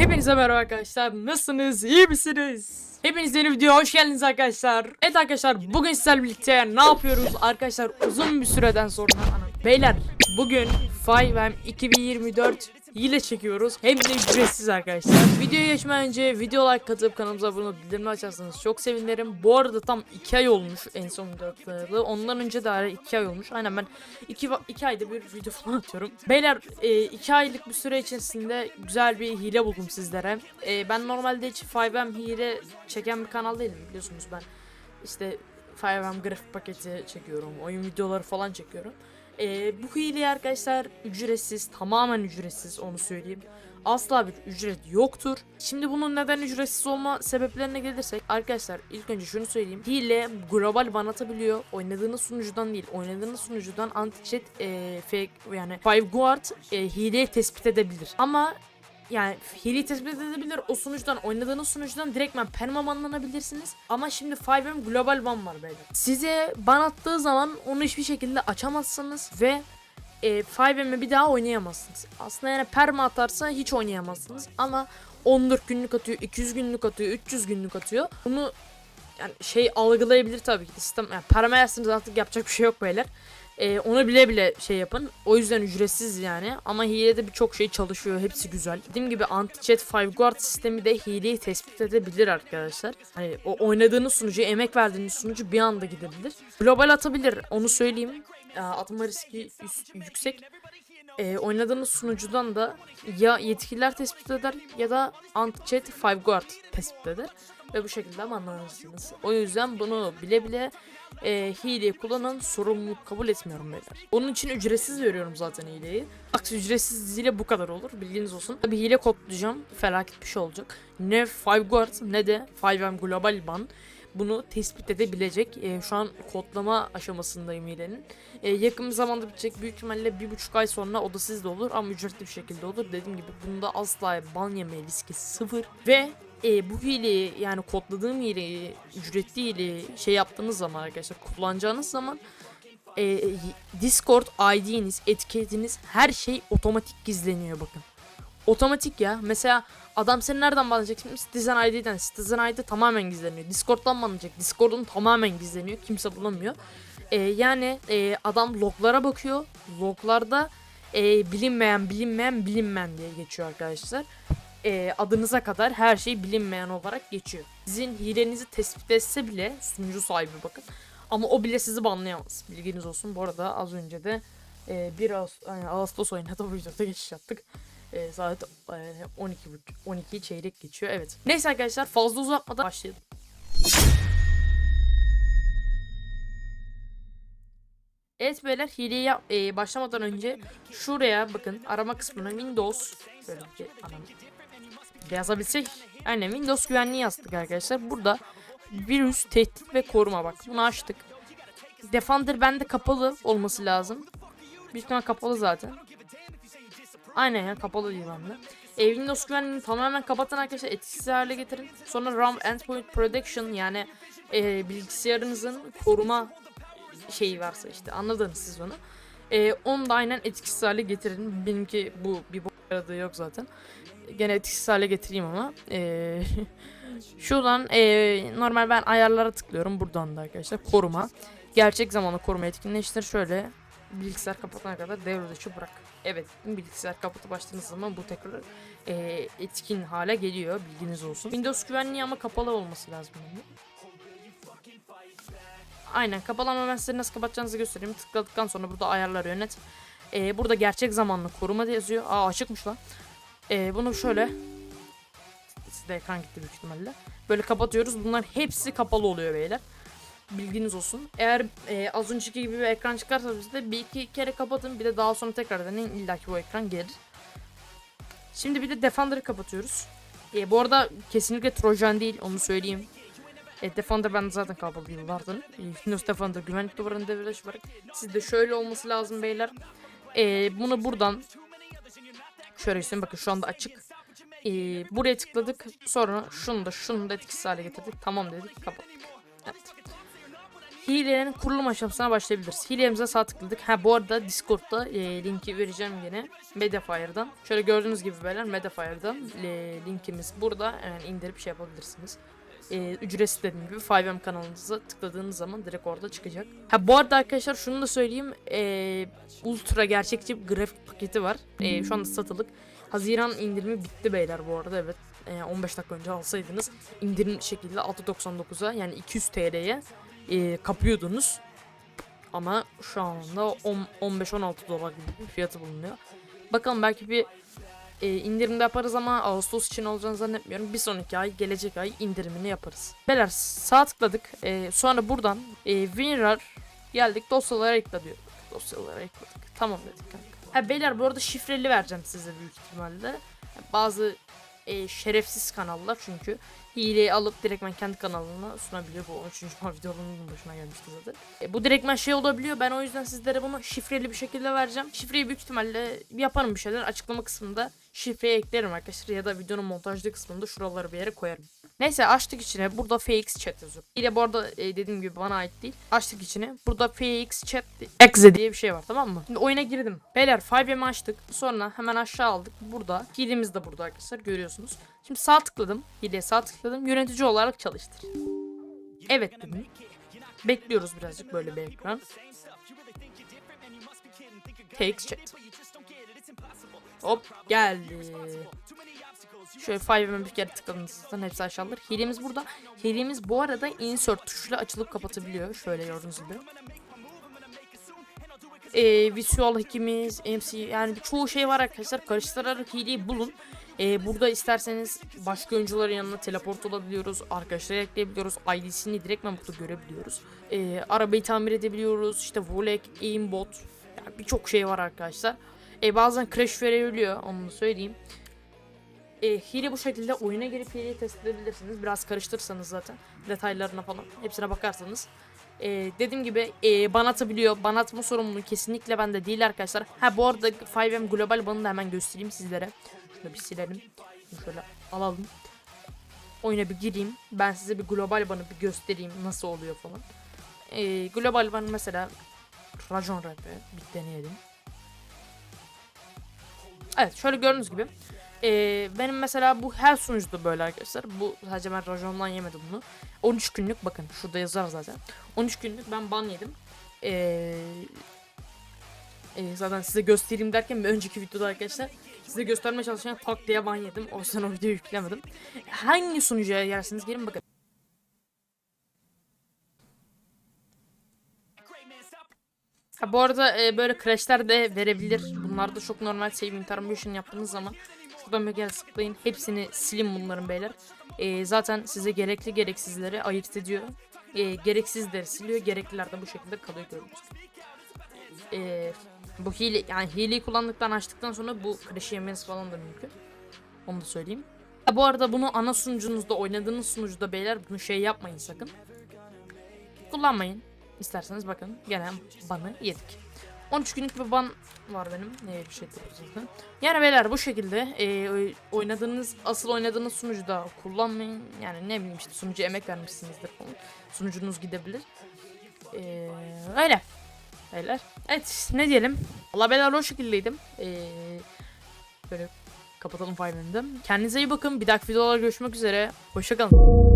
Hepinize merhaba arkadaşlar. Nasılsınız? İyi misiniz? Hepiniz yeni videoya hoş geldiniz arkadaşlar. Evet arkadaşlar bugün sizlerle birlikte ne yapıyoruz? Arkadaşlar uzun bir süreden sonra. Beyler bugün 5M 2024 hile çekiyoruz. Hem de ücretsiz arkadaşlar. Videoya geçmeden önce video like katıp kanalımıza abone olup bildirimleri açarsanız çok sevinirim. Bu arada tam 2 ay olmuş en son video attığı. Ondan önce de ara 2 ay olmuş. Aynen ben 2 2 ayda bir video falan atıyorum. Beyler 2 aylık bir süre içerisinde güzel bir hile buldum sizlere. E, ben normalde hiç 5M hile çeken bir kanal değilim biliyorsunuz ben. İşte 5M grafik paketi çekiyorum. Oyun videoları falan çekiyorum. Ee, bu hileyi arkadaşlar ücretsiz, tamamen ücretsiz onu söyleyeyim. Asla bir ücret yoktur. Şimdi bunun neden ücretsiz olma sebeplerine gelirsek arkadaşlar ilk önce şunu söyleyeyim. Hile global ban atabiliyor. Oynadığınız sunucudan değil, oynadığınız sunucudan anti-cheat e, fake yani Five Guard e, hileyi tespit edebilir. Ama yani hile tespit edebilir. O sunucudan oynadığınız sunucudan direktmen permabanlanabilirsiniz. Ama şimdi 5M global ban var beyler. Size ban attığı zaman onu hiçbir şekilde açamazsınız ve e, 5M'i bir daha oynayamazsınız. Aslında yani perma atarsa hiç oynayamazsınız ama 14 günlük atıyor, 200 günlük atıyor, 300 günlük atıyor. Bunu yani şey algılayabilir tabii ki. Sistem yani perma yersiniz artık yapacak bir şey yok beyler. Ee, onu bile bile şey yapın. O yüzden ücretsiz yani. Ama hilede birçok şey çalışıyor. Hepsi güzel. Dediğim gibi anti-chat 5 guard sistemi de hileyi tespit edebilir arkadaşlar. Hani o oynadığınız sunucu, emek verdiğiniz sunucu bir anda gidebilir. Global atabilir. Onu söyleyeyim. Atma riski yüksek. Ee, oynadığınız sunucudan da ya yetkililer tespit eder ya da anti-chat 5 guard tespit eder. Ve bu şekilde anlarsınız. O yüzden bunu bile bile e, hileyi kullanan sorumluluk kabul etmiyorum beyler. Onun için ücretsiz veriyorum zaten hileyi. Aksi ücretsiz hile bu kadar olur bilginiz olsun. Tabi hile kodlayacağım felaket bir şey olacak. Ne 5 guard ne de 5M global ban bunu tespit edebilecek. E, şu an kodlama aşamasındayım hilenin. E, yakın bir zamanda bitecek. Büyük ihtimalle bir buçuk ay sonra o da sizde olur ama ücretli bir şekilde olur. Dediğim gibi bunda asla ban yeme riski sıfır. Ve e, bu hileyi yani kodladığım hileyi ücretli hileyi şey yaptığınız zaman arkadaşlar kullanacağınız zaman e, Discord ID'niz, etiketiniz her şey otomatik gizleniyor bakın. Otomatik ya. Mesela adam seni nereden banlayacak? Şimdi Citizen ID'den. Citizen ID tamamen gizleniyor. Discord'dan banlayacak. Discord'un tamamen gizleniyor. Kimse bulamıyor. E, yani e, adam loglara bakıyor. Loglarda e, bilinmeyen, bilinmeyen, bilinmeyen diye geçiyor arkadaşlar e, adınıza kadar her şey bilinmeyen olarak geçiyor. Sizin hilenizi tespit etse bile sunucu sahibi bakın. Ama o bile sizi banlayamaz. Bilginiz olsun. Bu arada az önce de e, 1 Ağustos, yani Ağustos ayına da bu videoda geçiş yaptık. E, saat e, 12 12 çeyrek geçiyor. Evet. Neyse arkadaşlar fazla uzatmadan başlayalım. Evet beyler hileyi yap- e, başlamadan önce şuraya bakın arama kısmına Windows böyle bir anam yazabilsek aynen Windows güvenliği yazdık arkadaşlar. Burada virüs, tehdit ve koruma bak. Bunu açtık. Defender bende kapalı olması lazım. Büyük ihtimal kapalı zaten. Aynen ya kapalı değil bende. E, Windows güvenliğini tamamen kapatın arkadaşlar. Etkisiz hale getirin. Sonra RAM Endpoint Protection yani e, bilgisayarınızın koruma şeyi varsa işte anladınız siz onu. E, onu da aynen etkisiz hale getirin. Benimki bu bir yaradığı yok zaten gene etkisiz hale getireyim ama. Ee, şuradan ee, normal ben ayarlara tıklıyorum. Buradan da arkadaşlar koruma. Gerçek zamanlı koruma etkinleştir. Şöyle bilgisayar kapatana kadar devre dışı bırak. Evet bilgisayar kapatı başladığınız zaman bu tekrar ee, etkin hale geliyor. Bilginiz olsun. Windows güvenliği ama kapalı olması lazım. Yani. Aynen kapalı ama ben size nasıl kapatacağınızı göstereyim. Tıkladıktan sonra burada ayarları yönet. Ee, burada gerçek zamanlı koruma da yazıyor. Aa açıkmış lan. Ee, bunu şöyle sizde ekran gitti büyük ihtimalle. Böyle kapatıyoruz. Bunlar hepsi kapalı oluyor beyler. Bilginiz olsun. Eğer e, az önceki gibi bir ekran çıkarsa bizde bir iki kere kapatın. Bir de daha sonra tekrar deneyin. İlla ki bu ekran gelir. Şimdi bir de Defender'ı kapatıyoruz. E, bu arada kesinlikle Trojan değil. Onu söyleyeyim. E, Defender ben zaten kapalı yıllardır. E, Windows Defender güvenlik duvarını devre dışı bırak. Sizde şöyle olması lazım beyler. E, bunu buradan Şöyle göstereyim bakın şu anda açık. Ee, buraya tıkladık. Sonra şunu da şunu da etkisiz hale getirdik. Tamam dedik kapattık. Evet. hilenin kurulum aşamasına başlayabiliriz. Hilemize sağ tıkladık. Ha bu arada Discord'da e, linki vereceğim yine Mediafire'dan. Şöyle gördüğünüz gibi beyler Mediafire'dan e, linkimiz burada. Yani indirip şey yapabilirsiniz. E, ücretsiz dediğim gibi 5M kanalınıza tıkladığınız zaman direkt orada çıkacak. Ha bu arada arkadaşlar şunu da söyleyeyim. E, ultra gerçekçi bir grafik paketi var. E, şu anda satılık. Haziran indirimi bitti beyler bu arada evet. E, 15 dakika önce alsaydınız indirim şekilde 6.99'a yani 200 TL'ye e, kapıyordunuz. Ama şu anda 10 15-16 dolar gibi bir fiyatı bulunuyor. Bakalım belki bir e, indirimde yaparız ama Ağustos için olacağını zannetmiyorum. Bir sonraki ay, gelecek ay indirimini yaparız. Beyler sağ tıkladık. E, sonra buradan e, WinRAR geldik dosyalara ekle diyor. Dosyalara ekledik. Tamam dedik kanka. Ha beyler bu arada şifreli vereceğim size büyük ihtimalle. Bazı e, şerefsiz kanallar çünkü hileyi alıp direktmen kendi kanalına sunabiliyor. Bu 13. videonun başına gelmişti zaten. E, bu direktmen şey olabiliyor. Ben o yüzden sizlere bunu şifreli bir şekilde vereceğim. Şifreyi büyük ihtimalle yaparım bir şeyler. Açıklama kısmında şifreyi eklerim arkadaşlar. Ya da videonun montajlı kısmında şuraları bir yere koyarım. Neyse açtık içine. Burada FX chat yazıyor. Yine bu arada e, dediğim gibi bana ait değil. Açtık içine. Burada FX chat exe diye bir şey var tamam mı? Şimdi oyuna girdim. Beyler 5M'i açtık. Sonra hemen aşağı aldık. Burada. Hilemiz de burada arkadaşlar görüyorsunuz. Şimdi sağ tıkladım. Hileye sağ tıkladım. Yönetici olarak çalıştır. Evet dedim. Bekliyoruz birazcık böyle bir ekran. FX chat. Hop geldi. Şöyle 5'e bir kere tıkladığınız zaten hepsi aşağılar. Hilemiz burada. Hilemiz bu arada insert tuşuyla açılıp kapatabiliyor. Şöyle gördüğünüz gibi. Ee, visual hackimiz, MC yani çoğu şey var arkadaşlar. Karıştırarak hileyi bulun. Ee, burada isterseniz başka oyuncuların yanına teleport olabiliyoruz. Arkadaşları ekleyebiliyoruz. ID'sini direktmen burada görebiliyoruz. Ee, arabayı tamir edebiliyoruz. İşte volek, aimbot. Yani birçok şey var arkadaşlar. Ee, bazen crash verebiliyor. Onu da söyleyeyim. E, hile bu şekilde oyuna girip hileyi test edebilirsiniz. Biraz karıştırırsanız zaten detaylarına falan hepsine bakarsanız. E, dediğim gibi e, ban atabiliyor. Ban atma sorumluluğu kesinlikle bende değil arkadaşlar. Ha bu arada 5M global banını da hemen göstereyim sizlere. Şunu bir silelim. Şöyle alalım. Oyuna bir gireyim. Ben size bir global banı bir göstereyim nasıl oluyor falan. E, global ban mesela Rajon Rap'e bir deneyelim. Evet şöyle gördüğünüz gibi. Ee, benim mesela bu her sunucuda böyle arkadaşlar. Bu sadece ben rajondan yemedim bunu. 13 günlük bakın şurada yazar zaten. 13 günlük ben ban yedim. Ee, e, zaten size göstereyim derken bir önceki videoda arkadaşlar size göstermeye çalışan tak diye ban yedim. O yüzden o videoyu yüklemedim. Hangi sunucuya yersiniz gelin bakın. Ha, bu arada e, böyle crashler de verebilir. Bunlar da çok normal save intermission yaptığınız zaman şuradan bir kere tıklayın. Hepsini silin bunların beyler. E, zaten size gerekli gereksizleri ayırt ediyor. E, gereksizleri siliyor. Gerekliler de bu şekilde kalıyor gördüğünüz. E, bu hile yani hileyi kullandıktan açtıktan sonra bu crash yemeniz falan da mümkün. Onu da söyleyeyim. Ha, bu arada bunu ana sunucunuzda oynadığınız sunucuda beyler bunu şey yapmayın sakın. Kullanmayın. İsterseniz bakın gene banı yedik. 13 günlük bir ban var benim. Ne bir şey zaten. Yani beyler bu şekilde e, oynadığınız asıl oynadığınız sunucuda kullanmayın. Yani ne bileyim işte sunucuya emek vermişsinizdir falan. Sunucunuz gidebilir. E, öyle. Beyler. Evet ne diyelim. Allah beyler o şekildeydim. E, böyle kapatalım file'ını. Kendinize iyi bakın. Bir dahaki videolarda görüşmek üzere. Hoşçakalın.